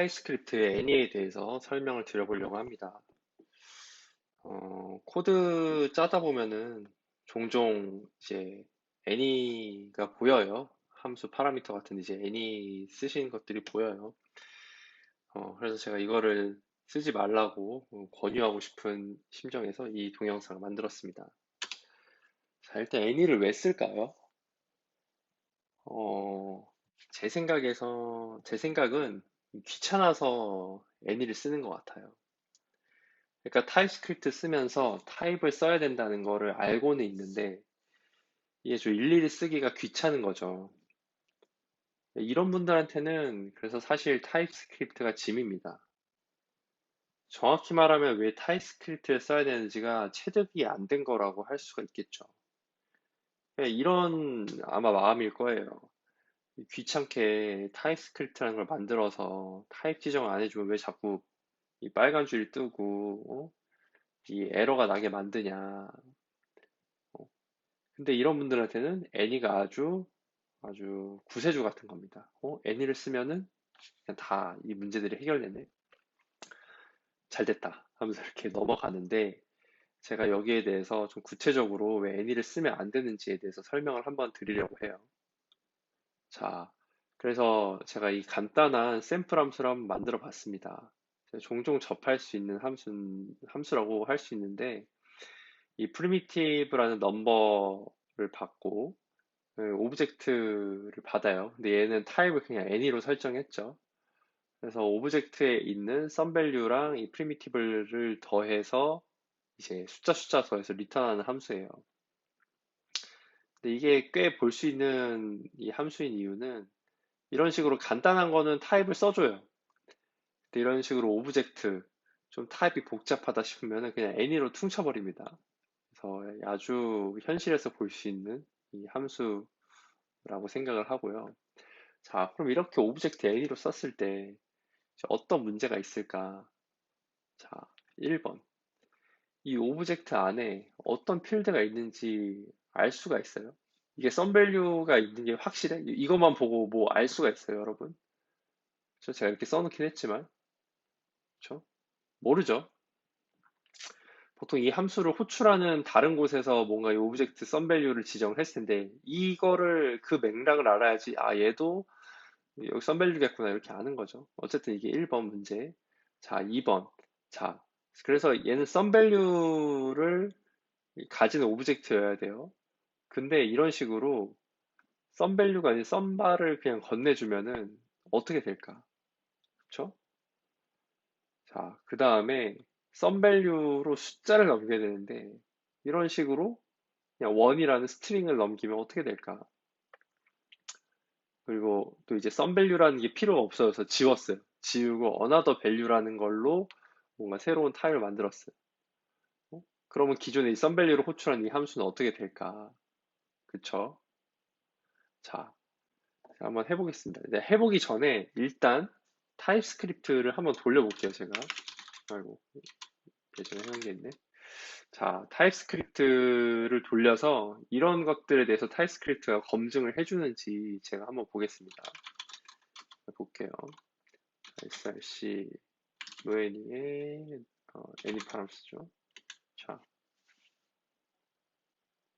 타입스크립트의 애니에 대해서 설명을 드려보려고 합니다. 어, 코드 짜다 보면은 종종 이제 애니가 보여요. 함수 파라미터 같은 이제 애니 쓰시는 것들이 보여요. 어, 그래서 제가 이거를 쓰지 말라고 권유하고 싶은 심정에서 이 동영상을 만들었습니다. 자, 일단 애니를 왜 쓸까요? 어, 제 생각에서, 제 생각은 귀찮아서 애니를 쓰는 것 같아요. 그러니까 타입스크립트 쓰면서 타입을 써야 된다는 거를 알고는 있는데 이게 좀 일일이 쓰기가 귀찮은 거죠. 이런 분들한테는 그래서 사실 타입스크립트가 짐입니다. 정확히 말하면 왜 타입스크립트를 써야 되는지가 체득이 안 된 거라고 할 수가 있겠죠. 이런 아마 마음일 거예요. 귀찮게 타입스크립트라는 걸 만들어서 타입 지정을 안 해주면 왜 자꾸 이 빨간 줄이 뜨고 어? 이 에러가 나게 만드냐. 어. 근데 이런 분들한테는 애니가 아주 아주 구세주 같은 겁니다. 어? 애니를 쓰면은 그냥 다 이 문제들이 해결되네. 잘 됐다 하면서 이렇게 넘어가는데 제가 여기에 대해서 좀 구체적으로 왜 애니를 쓰면 안 되는지에 대해서 설명을 한번 드리려고 해요. 자, 그래서 제가 이 간단한 샘플 함수를 한번 만들어 봤습니다. 종종 접할 수 있는 함수, 함수라고 할 수 있는데, 이 primitive라는 넘버를 받고, 그 오브젝트를 받아요. 근데 얘는 타입을 그냥 any로 설정했죠. 그래서 오브젝트에 있는 썸밸류랑 이 primitive를 더해서 이제 숫자 숫자 더해서 리턴하는 함수예요. 근데 이게 꽤 볼 수 있는 이 함수인 이유는 이런 식으로 간단한 거는 타입을 써줘요. 이런 식으로 오브젝트 좀 타입이 복잡하다 싶으면 그냥 any로 퉁쳐버립니다. 그래서 아주 현실에서 볼 수 있는 이 함수라고 생각을 하고요. 자, 그럼 이렇게 오브젝트 any로 썼을 때 어떤 문제가 있을까? 자, 1번. 이 오브젝트 안에 어떤 필드가 있는지 알 수가 있어요. 이게 썸밸류가 있는 게 확실해? 이것만 보고 뭐 알 수가 있어요, 여러분? 저 제가 이렇게 써놓긴 했지만 그렇죠? 모르죠. 보통 이 함수를 호출하는 다른 곳에서 뭔가 이 오브젝트 썸밸류를 지정을 했을 텐데 이거를 그 맥락을 알아야지 아 얘도 여기 썸밸류겠구나 이렇게 아는 거죠. 어쨌든 이게 1번 문제. 자, 2번. 자, 그래서 얘는 썸밸류를 가진 오브젝트여야 돼요. 근데 이런 식으로 썸밸류가 아닌 썸바를 그냥 건네주면은 어떻게 될까? 그쵸? 자, 그 다음에 썸밸류로 숫자를 넘겨야 되는데 이런 식으로 그냥 원이라는 스트링을 넘기면 어떻게 될까? 그리고 또 이제 썸밸류라는 게 필요가 없어져서 지웠어요. 지우고 another value라는 걸로 뭔가 새로운 타입을 만들었어요. 어? 그러면 기존에 이 썸밸류로 호출한 이 함수는 어떻게 될까? 그쵸? 자, 한번 해보겠습니다. 네, 해보기 전에 일단 타입스크립트를 한번 돌려볼게요, 제가. 아이고, 예전에 해놓은 게 있네. 자, 타입스크립트를 돌려서 이런 것들에 대해서 타입스크립트가 검증을 해주는지 제가 한번 보겠습니다. 볼게요. src 노애니의 어, 애니파람스죠. 자,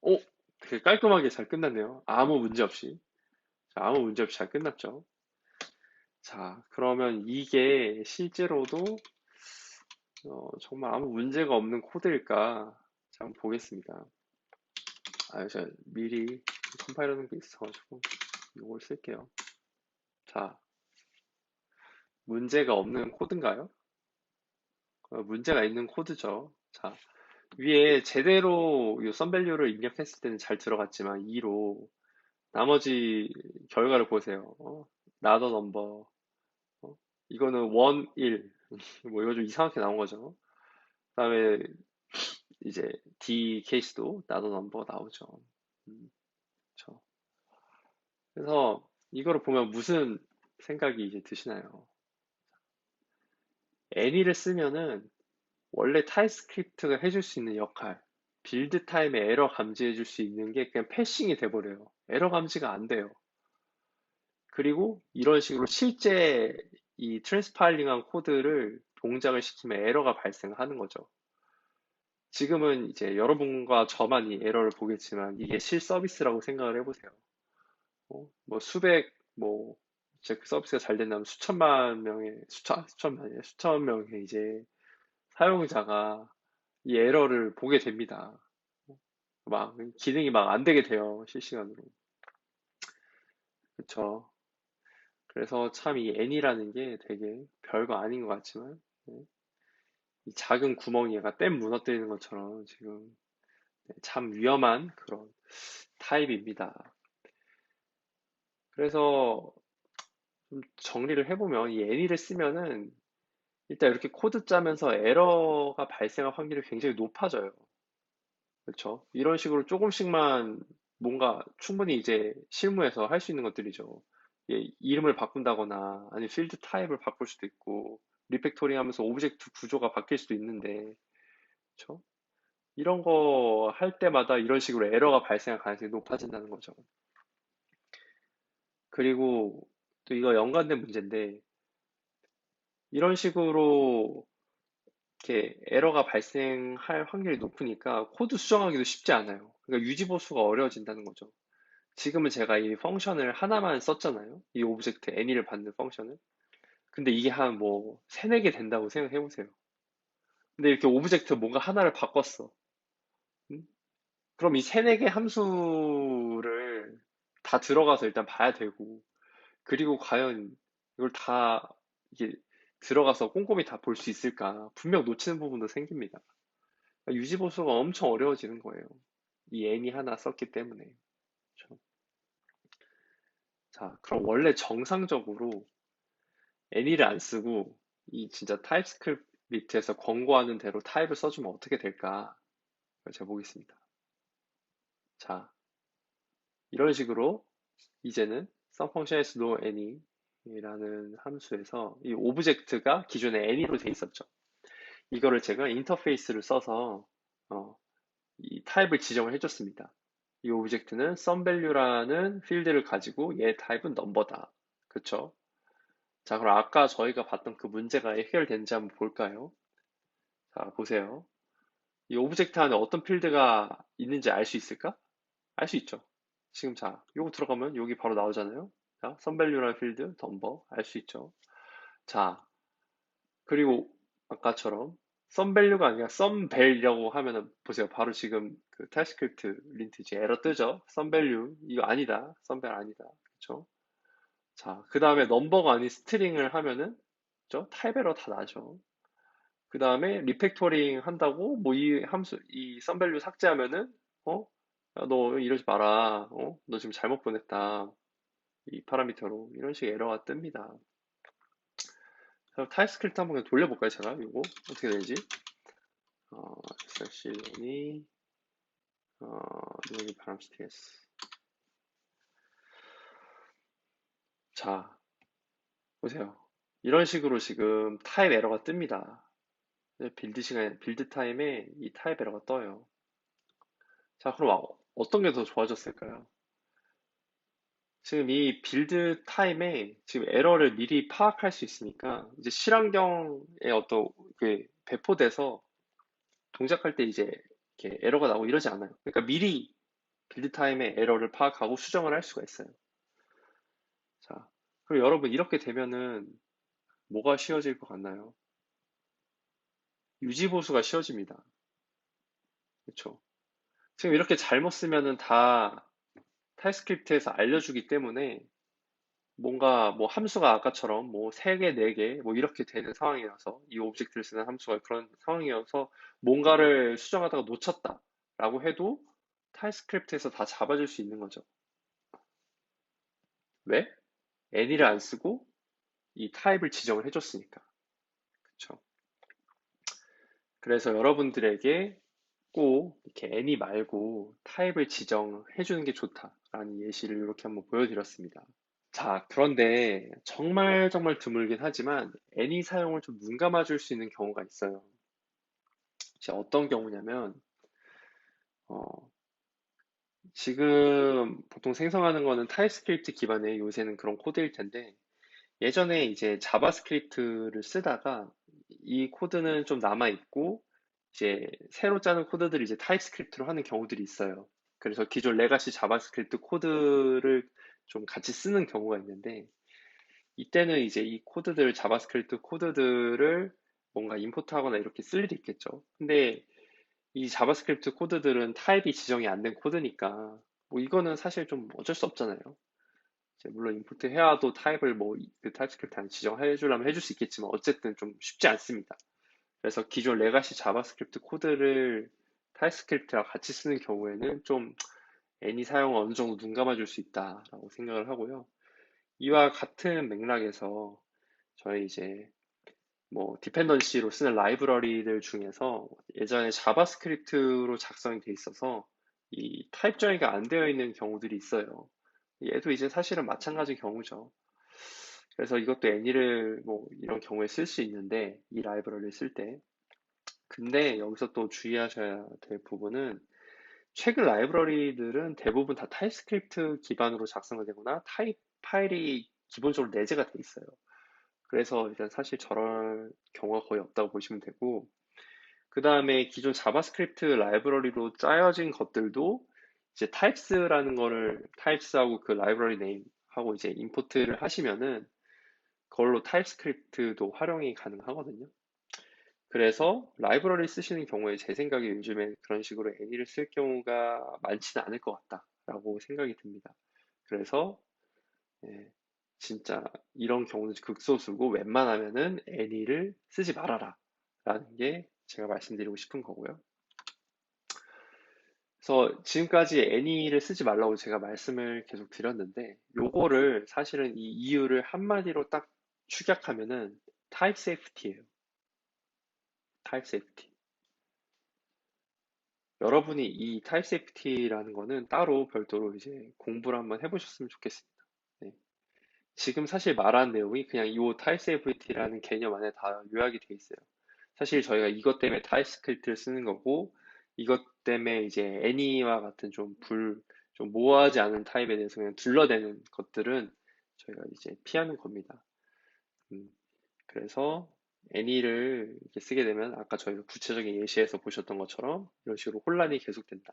오, 되게 깔끔하게 잘 끝났네요. 아무 문제 없이. 자, 아무 문제 없이 잘 끝났죠. 자, 그러면 이게 실제로도 어, 정말 아무 문제가 없는 코드일까? 자, 한번 보겠습니다. 아, 제가 미리 컴파일 하는 게 있어가지고 이걸 쓸게요. 자, 문제가 없는 코드인가요? 어, 문제가 있는 코드죠. 자, 위에 제대로 이 썸밸류를 입력했을 때는 잘 들어갔지만 2로 나머지 결과를 보세요. 어, 나더 넘버 이거는 원, 일. 뭐 이거 좀 이상하게 나온 거죠. 그 다음에 이제 D 케이스도 나도 넘버 나오죠. 음, 그렇죠. 그래서 이거를 보면 무슨 생각이 이제 드시나요? 애니를 쓰면은 원래 타입스크립트가 해줄 수 있는 역할, 빌드 타임에 에러 감지해 줄 수 있는 게 그냥 패싱이 돼버려요. 에러 감지가 안 돼요. 그리고 이런 식으로 실제 이 트랜스파일링한 코드를 동작을 시키면 에러가 발생하는 거죠. 지금은 이제 여러분과 저만 이 에러를 보겠지만 이게 실 서비스라고 생각을 해보세요. 어, 뭐 수백 뭐 이제 그 서비스가 잘 된다면 수천만 명의 수천 수천만이 수천 명의 이제 사용자가 이 에러를 보게 됩니다. 막 기능이 막 안 되게 돼요 실시간으로. 그쵸? 그래서 참 이 N이라는 게 되게 별거 아닌 것 같지만 네. 이 작은 구멍이 약간 댐 무너뜨리는 것처럼 지금 네, 참 위험한 그런 타입입니다. 그래서 좀 정리를 해보면 이 N이를 쓰면은 일단 이렇게 코드 짜면서 에러가 발생할 확률이 굉장히 높아져요. 그렇죠? 이런 식으로 조금씩만 뭔가 충분히 이제 실무에서 할 수 있는 것들이죠. 예, 이름을 바꾼다거나 아니면 필드 타입을 바꿀 수도 있고 리팩토링 하면서 오브젝트 구조가 바뀔 수도 있는데 그렇죠? 이런 거 할 때마다 이런 식으로 에러가 발생할 가능성이 높아진다는 거죠. 그리고 또 이거 연관된 문제인데 이런 식으로 이렇게 에러가 발생할 확률이 높으니까 코드 수정하기도 쉽지 않아요. 그러니까 유지 보수가 어려워진다는 거죠. 지금은 제가 이 펑션을 하나만 썼잖아요. 이 오브젝트 any를 받는 펑션을. 근데 이게 한 뭐 세네 개 된다고 생각해 보세요. 근데 이렇게 오브젝트 뭔가 하나를 바꿨어. 음? 그럼 이 세네 개 함수를 다 들어가서 일단 봐야 되고, 그리고 과연 이걸 다 이게 들어가서 꼼꼼히 다 볼 수 있을까? 분명 놓치는 부분도 생깁니다. 그러니까 유지 보수가 엄청 어려워지는 거예요. 이 n이 하나 썼기 때문에. 그렇죠? 자, 그럼 원래 정상적으로 n이를 안 쓰고 이 진짜 타입스크립트에서 권고하는 대로 타입을 써주면 어떻게 될까? 제가 보겠습니다. 자, 이런 식으로 이제는 some function에서 no any 이 라는 함수에서 이 오브젝트가 기존에 any로 돼 있었죠. 이거를 제가 인터페이스를 써서 어, 이 타입을 지정을 해줬습니다. 이 오브젝트는 SumValue라는 필드를 가지고 얘 타입은 넘버다. 그쵸? 자, 그럼 아까 저희가 봤던 그 문제가 해결된지 한번 볼까요? 자, 보세요. 이 오브젝트 안에 어떤 필드가 있는지 알 수 있을까? 알 수 있죠. 지금 자, 요거 들어가면 여기 바로 나오잖아요. 자, 썸밸류라는 필드, 덤버 알 수 있죠. 자, 그리고 아까처럼 썸밸류가 아니라 썸벨이라고 하면은 보세요. 바로 지금 그 타입스크립트 린트 이제 에러 뜨죠. 썸밸류 이거 아니다. 썸벨 아니다. 그렇죠? 자, 그 다음에 넘버가 아닌 스트링을 하면은 그죠? 타입 에러 다 나죠. 그 다음에 리팩토링 한다고 뭐 이 함수 이 썸밸류 삭제하면은 어? 야, 너 이러지 마라. 어? 너 지금 잘못 보냈다. 이 파라미터로 이런 식의 에러가 뜹니다. 자, 타입스크립트 한번 돌려볼까요, 제가? 이거 어떻게 되지? 어, SRC 어, 누이 파람스티스 자, 보세요. 이런 식으로 지금 타입 에러가 뜹니다. 빌드 시간에, 빌드 타임에 이 타입 에러가 떠요. 자, 그럼 어떤 게 더 좋아졌을까요? 지금 이 빌드 타임에 지금 에러를 미리 파악할 수 있으니까 이제 실환경에 어떤 그 배포돼서 동작할 때 이제 이렇게 에러가 나고 이러지 않아요. 그러니까 미리 빌드 타임에 에러를 파악하고 수정을 할 수가 있어요. 자, 그리고 여러분 이렇게 되면은 뭐가 쉬워질 것 같나요? 유지 보수가 쉬워집니다. 그렇죠? 지금 이렇게 잘못 쓰면은 다 타입스크립트에서 알려주기 때문에 뭔가 뭐 함수가 아까처럼 뭐 3개, 4개 뭐 이렇게 되는 상황이라서 이 오브젝트를 쓰는 함수가 그런 상황이어서 뭔가를 수정하다가 놓쳤다 라고 해도 타입스크립트에서 다 잡아줄 수 있는 거죠. 왜? any를 안 쓰고 이 타입을 지정을 해줬으니까. 그쵸? 그래서 여러분들에게 꼭 이렇게 any 말고 타입을 지정해 주는 게 좋다 라는 예시를 이렇게 한번 보여드렸습니다. 자, 그런데 정말 정말 드물긴 하지만 any 사용을 좀 눈 감아 줄 수 있는 경우가 있어요. 어떤 경우냐면 어, 지금 보통 생성하는 거는 타입스크립트 기반의 요새는 그런 코드일 텐데 예전에 이제 자바스크립트를 쓰다가 이 코드는 좀 남아있고 이제 새로 짜는 코드들을 이제 타입스크립트로 하는 경우들이 있어요. 그래서 기존 레가시 자바스크립트 코드를 좀 같이 쓰는 경우가 있는데 이때는 이제 이 코드들 자바스크립트 코드들을 뭔가 임포트하거나 이렇게 쓸 일이 있겠죠. 근데 이 자바스크립트 코드들은 타입이 지정이 안 된 코드니까 뭐 이거는 사실 좀 어쩔 수 없잖아요. 물론 임포트 해야도 타입을 뭐 그 타입스크립트 안에 지정해 주려면 해줄 수 있겠지만 어쨌든 좀 쉽지 않습니다. 그래서 기존 레가시 자바스크립트 코드를 타입스크립트랑 같이 쓰는 경우에는 좀 애니 사용을 어느 정도 눈 감아줄 수 있다라고 생각을 하고요. 이와 같은 맥락에서 저희 이제 뭐 디펜던시로 쓰는 라이브러리들 중에서 예전에 자바스크립트로 작성이 돼 있어서 이 타입 정의가 안 되어 있는 경우들이 있어요. 얘도 이제 사실은 마찬가지 경우죠. 그래서 이것도 애니를 뭐 이런 경우에 쓸 수 있는데 이 라이브러리를 쓸 때. 근데 여기서 또 주의하셔야 될 부분은 최근 라이브러리들은 대부분 다 타입스크립트 기반으로 작성이 되거나 타입 파일이 기본적으로 내재가 돼 있어요. 그래서 일단 사실 저럴 경우가 거의 없다고 보시면 되고, 그 다음에 기존 자바스크립트 라이브러리로 짜여진 것들도 이제 types라는 거를 types하고 그 라이브러리 네임하고 이제 임포트를 하시면은 그걸로 타입스크립트도 활용이 가능하거든요. 그래서 라이브러리 쓰시는 경우에 제 생각에 요즘에 그런 식으로 애니를 쓸 경우가 많지는 않을 것 같다라고 생각이 듭니다. 그래서 예, 진짜 이런 경우는 극소수고 웬만하면은 애니를 쓰지 말아라 라는 게 제가 말씀드리고 싶은 거고요. 그래서 지금까지 애니를 쓰지 말라고 제가 말씀을 계속 드렸는데 요거를 사실은 이 이유를 한마디로 딱 축약하면은 타입 세이프티예요. 타입 세이프티. 여러분이 이 타입 세이프티라는 거는 따로 별도로 이제 공부를 한번 해보셨으면 좋겠습니다. 네. 지금 사실 말한 내용이 그냥 이 타입 세이프티라는 개념 안에 다 요약이 되어 있어요. 사실 저희가 이것 때문에 타입 스크립트를 쓰는 거고 이것 때문에 이제 애니와 같은 좀 불, 좀 모호하지 않은 타입에 대해서 그냥 둘러대는 것들은 저희가 이제 피하는 겁니다. 음, 그래서 애니를 이렇게 쓰게 되면 아까 저희가 구체적인 예시에서 보셨던 것처럼 이런 식으로 혼란이 계속된다.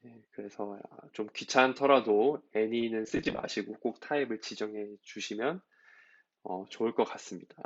네, 그래서 좀 귀찮더라도 애니는 쓰지 마시고 꼭 타입을 지정해 주시면 어, 좋을 것 같습니다.